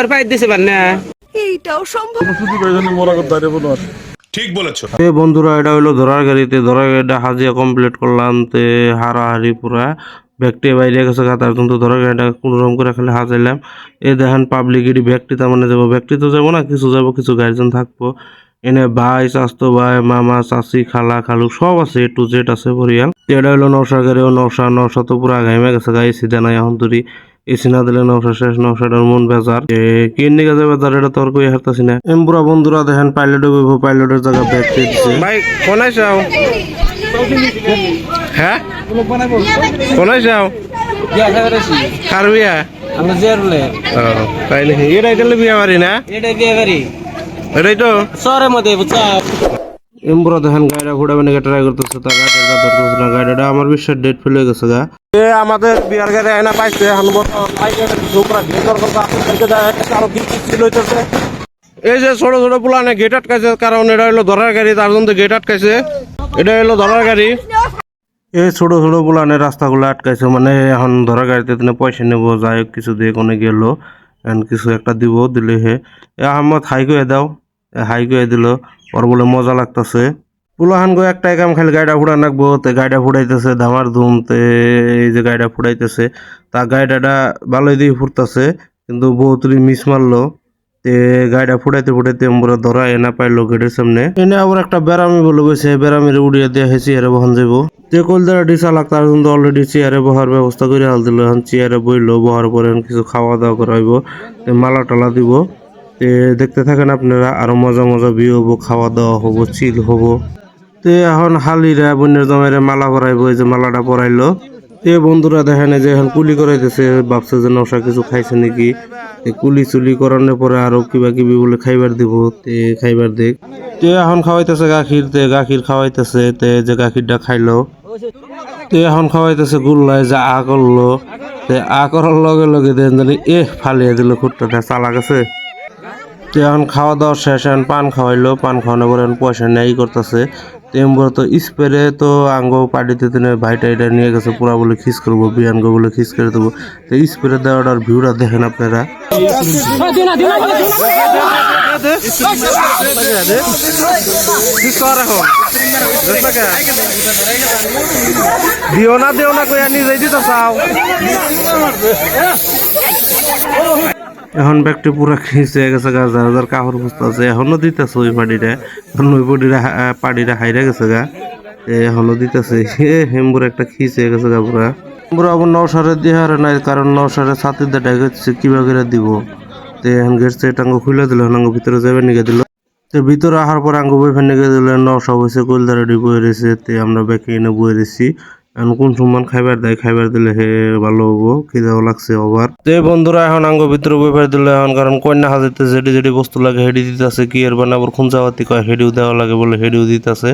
আর পাই দিছে পার না। ঠিক বলেছ। এ বন্ধুরা এটা হইল ধরার গাড়িতে ধরার গাড়িটা হাজিয়া কমপ্লিট করলাম তে হারাহারি পুরা। ব্যাগটি বাইরে গেছে কাতার কিন্তু ধরার গাড়িটা কোনো রকম করে খালি হাজাইলাম। এই দেখেন পাবলিক এটি ব্যাগটি তার মানে যাব। ব্যাগটি তো যাব না কিছু যাব কিছু গার্জেন থাকব। এনে ভাই স্বাস্থ্য ভাই মামা চাচি খালা খালু সব আছে এ টু জেড আছে পরিয়াল এটা হইল নৌসা গাড়িও নৌসা নৌসা তো পুরা ঘাইমে গেছে গা এসি দেয় নাই এখন তুরি এসি না দিলে নৌসা শেষ নৌসাটার মন বেজার। এ কি নিকে যাবে তার এটা তোর কই হারতাছি না। এমপুরা বন্ধুরা দেখেন পাইলট বইব পাইলটের জায়গা ব্যাগ দিচ্ছে ভাই কোন আইসাও হ্যাঁ? কোন আইসাও কার বিয়া আমরা জেরলে ও তাই নাকি এটাই তাহলে বিয়া বাড়ি না? এটা বিয়ে বাড়ি। এটাই তো? শহরের মধ্যে বুঝছা? এমপুরা দেখেন এ যে ছোট ছোট পুলানে গেট আটকাইছে, কারণ এটা হলো ধরার গাড়ি, তার জন্য গেট আটকাইছে। এটা হলো ধরার গাড়ি। এই ছোট ছোট পুলানে রাস্তাগুলো আটকাইছে মানে এখন ধরার গাড়িতে পয়সা নেব, যাই কিছু দিয়ে কোনে গেল, এখন কিছু একটা দিব, দিলে হে। আহমদ হাই করে দাও হাই করে দিল। ওর বলে মজা লাগতেছে। পুলাহান গো একটা কাম, খালি গাড়িটা ফুড়া নাকবো তে গাইডা ফুটাইতেছে ধামার ধুম, তে এই যে গাইডা ফুটাইতেছে তা গাড়িটা ভালোই দিয়ে ফুটতেছে, কিন্তু বহুতরি মিস মারলো। তে গাড়িটা ফুটাইতে ফুটাইতে আমরা ধরা এনা পাইলো গেটের সামনে। এনে আবার একটা বেড়ামি বলে গেছে বেড়ামির উড়িয়ে দিয়ে হেসি চেয়ারে বহন যাব যে কলদারা ডিসা লাগ, তার কিন্তু অলরেডি চেয়ারে বহার ব্যবস্থা করে হাল দিল। এখন চেয়ারে বইলো, বহার পরে কিছু খাওয়া দাওয়া করাইব, তে মালা টালা দিব। তে দেখতে থাকেন আপনারা, আরও মজা মজা বিয়ে হব, খাওয়া দাওয়া হব চিল হব। তে এখন হালিরা বন্যের জমাইরে মালা পরাইবো, এই যে মালাটা পরাইলো। তে বন্ধুরা দেখেন যে এখন কুলি করাইতেছে, ভাবছে যে নশা কিছু খাইছে নাকি। কুলি চুলি করানোর পরে আরও কিবা কিবি বলে খাইবার দিব, তে খাইবার দেখ। তে এখন খাওয়াইতেছে গাখির, তে গাখির খাওয়াইতেছে, তে যে গাখিরটা খাইলো। তে এখন খাওয়াইতেছে গুল্লায় যে আ করল। তে আ করার লগে লগে দেন জানি এ ফালিয়ে দিল খুঁটটা চালা গেছে তো এখন খাওয়া দাওয়া শেষ, এখন পান খাওয়াইলো, পান খাওয়ানোর পরে এখন পয়সা নেই করতেছে। তেমন তো স্প্রে তো আঙ্গ পার্টিতে তিনি ভাইটা এটা নিয়ে গেছে, পুরা বলে খিস করব বিয়ানগো বলে খিস করে দেবো। তো স্প্রে দেওয়াটার ভিউটা দেখেন আপনারা। দিও না দিও না, কইয়া নিজেই দিতে চাও। এখন ব্যাগটি পুরা খিঁচে গেছে গা, যার যার কাপড় বুঝতে আছে, এখনও দিতেছে ওই পাড়িটা এখন ওই পাড়িটা পাড়িটা হাইরা গেছে গা, এ এখনও দিতেছে। এ হেম্বুর একটা খিঁচে গেছে গা পুরা। হেম্বুর আবার নৌসারে দিয়ে হারে নাই কারণ নৌসারে দিয়ে ডাকে কিবা করে দিব। তে এখন গেছে টাঙ্গ খুলে দিল, এখন আঙ্গ ভিতরে যাবে নিয়ে দিল। তো ভিতরে আসার পর আঙ্গু বই ফেনে দিল নৌসা বসে কলদারে বয়ে রয়েছে, তে আমরা ব্যাকে এনে বয়ে রেছি এখন কোন সম্মান খাইবার দেয়? খাইবার দিলে হে ভালো হব খিদাও লাগছে ওভার তে বন্ধুরা এখন আঙ্গ ভিতরে বই ফেলে দিলে এখন কারণ কন্যা হাজাতে যেটি যেটি বস্তু লাগে হেডি দিতেছে কি এর বানাবার খুঁজাওয়াতি কয় হেডিও দেওয়া লাগে বলে হেডিও দিতেছে।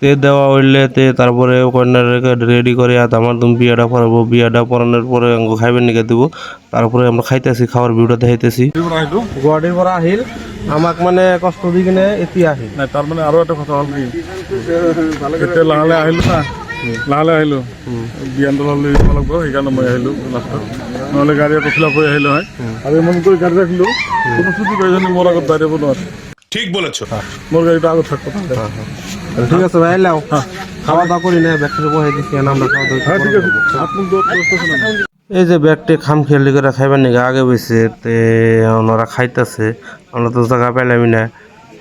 তে দেওয়া হইলে তে তারপরে কন্যার রেডি করে আর আমার তুমি বিয়াটা পরাবো। বিয়াটা পরানোর পরে আঙ্গ খাইবার নিকে দিব। তারপরে আমরা খাইতেছি খাওয়ার ভিউটা দেখাইতেছি। গুয়াহাটির পর আহিল আমাক মানে কষ্ট দি কিনে এটি আহিল। তাৰ মানে আৰু এটা কথা হ'ল কি এতিয়া লাহে না? লাহে লাহে আহিলোঁ। বিয়ান দললৈ যাব লাগিব সেইকাৰণে মই আহিলোঁ লাষ্টত নহ'লে গাড়ী আকৌ ফিল আপ হৈ আহিলোঁ হয়। আৰু ইমান কৰি গাড়ী ৰাখিলোঁ। কোনো চুটি গাড়ীজনী মোৰ আগত দাঁড়িয়ে নোৱাৰে ঠিক বলেছ। মোৰ গাড়ীটা আগত থাকব ঠিক আছে ভাই লাও খাওয়া দাওয়া করি না ব্যাগটা বহাই দিচ্ছি আমরা খাওয়া দাওয়া হ্যাঁ এই যে ব্যাগটি খাম খেয়ালি করে খাইবার নিকে? আগে বসে তে ওনারা খাইতেছে আমরা তো জায়গা পেলামি না।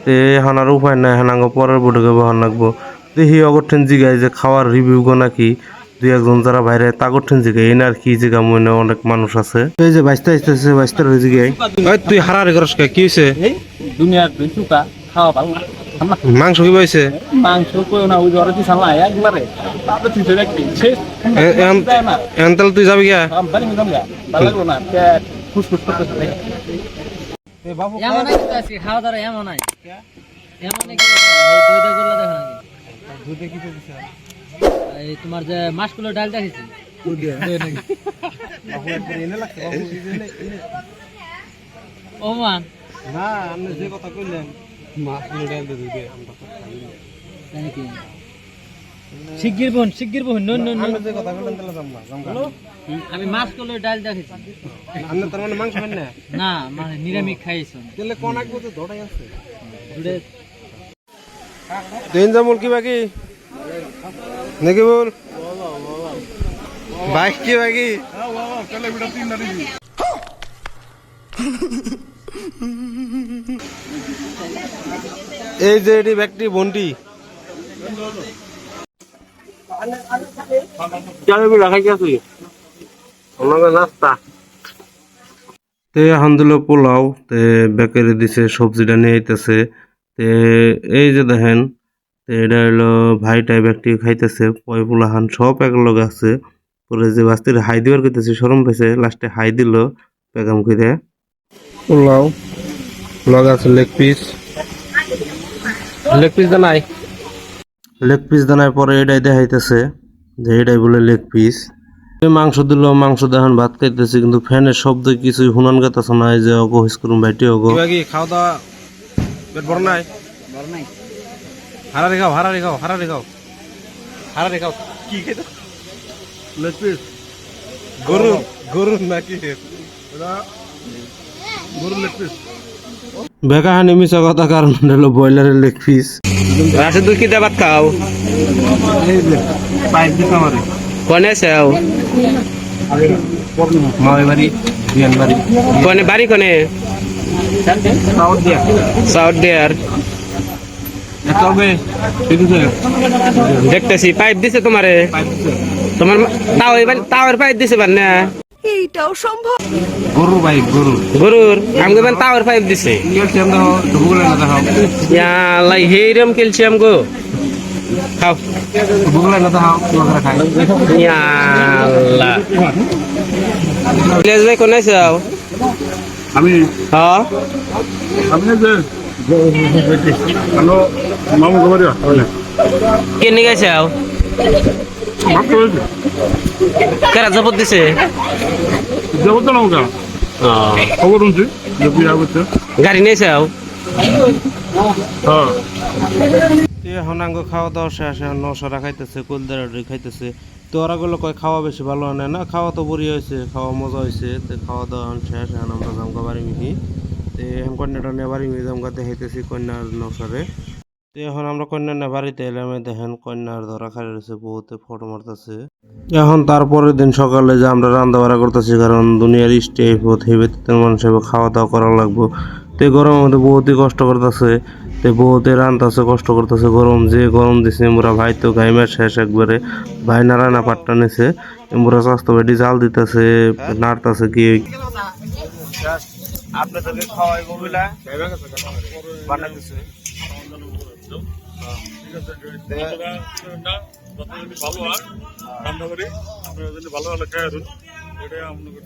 তে এখন আর উপায় নাই এখন আঙ্গ পরের বুটকে বহান লাগবো। দেখি অগঠেন জিগাই যে খাওয়ার রিভিউ গো নাকি দুই একজন যারা বাইরে তাগঠেন জিগাই এনে আর কি জিগা মনে অনেক মানুষ আছে? এই যে বাইস্তা আসতেছে বাইস্তার হয়ে জিগাই ওই তুই হারাহারি করস কে কি হয়েছে দুনিয়ার দুই চুকা খাওয়া ভালো না। মাংস কি পাইছে? মাংস কই না ওই জ্বরে দিছাল না একবারে? তাতে তুই কি শেষ। তুই যাবি ভালো লাগল না পেট ফুসফুস করতেছে এমন কিন্তু আজকে খাওয়া দাওয়া এমন নাই এমন কি দুইটা গুলো দেখো নাকি। দুইটা কি এই তোমার যে মাছগুলো ডাল দেখেছি ওমান না আপনি যে কথা কইলেন মাছ ডাল দিয়ে জানি কি শিগগির বোন শিগগির বোন নুন নুন নুন। যে কথা বলেন তাহলে জানলা জানলা আমি মাছ কলো ডাল দেখেছি আপনি তার মানে মাংস খান না? না মানে নিরামিষ খাইছ তাহলে কোন এক বছর ধরাই আছে। দিন কি বাকি? নাকি বল? বাইক কি বাকি? এই যে এটি বন্টি। তে এখন পোলাও, তে বেকারি দিছে, সবজিটা নিয়ে আইতেছে। তে এই যে দেখেন এটা হলো ভাই টাইপ একটি খাইতেছে পয় পোলাহান সব এক লগে আছে। পরে যে বাস্তির হাই দিবার কইতেছে সরম পেয়েছে লাস্টে হাই দিল পেগাম করে পোলাও লগে আছে লেগ পিস লেগ পিস দানাই লেগ পিস দানায় পরে এটাই দেখাইতেছে যে এটাই বলে লেগ পিস মাংস দিল মাংস দেখেন ভাত খাইতেছে কিন্তু ফ্যানের শব্দ কিছু হুনান গাতাছে না এই যে অগো হিস করুন ভাইটি অগো। খাওয়া দাওয়া পেট বড় নাই? বড় নাই। হারা রেখাও হারা রেখাও হারা রেখাও হারা রেখাও কি খেতে? Leg piece. গরু গরু নাকি? গরু লেগ পিস। বেকা হানি মিশা কথা কারণ হলো ব্রয়লারের লেগ পিস। রাশিদ কি দেবাত খাও? পাইপ দিতে আমারে। কোনে সেও মাওই বাড়ি। বিয়ান বাড়ি। কোনে বাড়ি কোনে? সাউথ ডেয়ার দেখতেছি পাইপ দিছে তোমারে। তোমার তাও তাওয়ের পাইপ দিছে বার না? গরু বাইক গরু গরুর। আমাকে এবার তাওয়ের পাইপ দিছে। ক্যালসিয়াম দাও না দাও। ইয়ালাই হেরম ক্যালসিয়াম গো। খাও। ডুবুগুলো না দাও তোমরা খাই। ইয়াল্লা প্লেস ভাই কোন আছে আমি হ্যাঁ। আমি যে মামু খবর কে নিয়ে গেছে আও? ভাবতে কেরা জবত দিছে? যাব তো নৌকা খবর শুনছি গাড়ি নিয়েছে আও? হ্যাঁ। এখন আঙ্গ খাওয়া দাওয়া শেষ এখন নশরা খাইতেছে কুলদারি খাইতেছে। তো ওরা গুলো কয় খাওয়া বেশি ভালো হয় না। খাওয়া তো বড়ি হয়েছে, খাওয়া মজা হয়েছে। তো খাওয়া দাওয়া শেষ, এখন আমরা জামকা বাড়ি মিহি। তো এখন কন্যাটা নিয়ে বাড়ি মিহি জামকা দেখাইতেছি কন্যার নশরে তো এখন আমরা কন্যা না বাড়িতে দেখেন কন্যার ধরা খাই রয়েছে, বহুতে ফটো মারতেছে। এখন তারপরের দিন সকালে যে আমরা রান্না বাড়া করতেছি, কারণ দুনিয়ার স্টেপ হেবে মানুষ খাওয়া দাওয়া করা লাগবো। তো গরমের মধ্যে বহুতই কষ্ট করতেছে। তো বহুতে রান্তাছে কষ্ট করতেছে গরম যে গরম দিছে মোরা ভাই তো গাইমের শেষ একবারে। ভাই নারায়ণা পাট্টা নিছে মোরা স্বাস্থ্য বেডি জাল দিতেছে নাড়তাছে কি? আপনাদেরকে খাওয়াইবো বলে বানাইতেছে ভালো রান্না করি আপনারা ভালো ভালো খাই আসুন। এটাই আপনাকে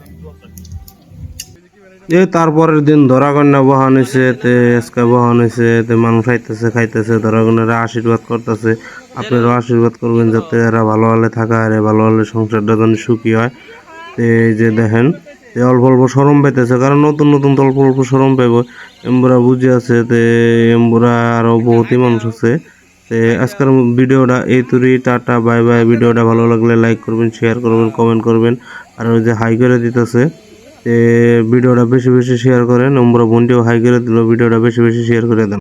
এ তারপরের দিন ধরা কন্যা বহান হয়েছে তে এসকা বহান হয়েছে তে মানুষ খাইতেছে খাইতেছে ধরা কন্যারা আশীর্বাদ করতেছে। আপনারাও আশীর্বাদ করবেন যাতে এরা ভালো হলে থাকা আর ভালো হলে সংসারটা যেন সুখী হয়। তে এই যে দেখেন, তে অল্প অল্প সরম পাইতেছে, কারণ নতুন নতুন তো অল্প অল্প সরম পাইব। এম্বুরা বুঝে আছে, তে এম্বুরা আরও বহুতই মানুষ আছে। তে আজকের ভিডিওটা এই তুরি, টাটা, বাই বাই। ভিডিওটা ভালো লাগলে লাইক করবেন শেয়ার করবেন কমেন্ট করবেন। আর ওই যে হাই করে দিতেছে। ভিডিওটা বেশি বেশি শেয়ার করেন আমরা বোনটিও হাই করে দিল, ভিডিওটা বেশি বেশি শেয়ার করে দেন।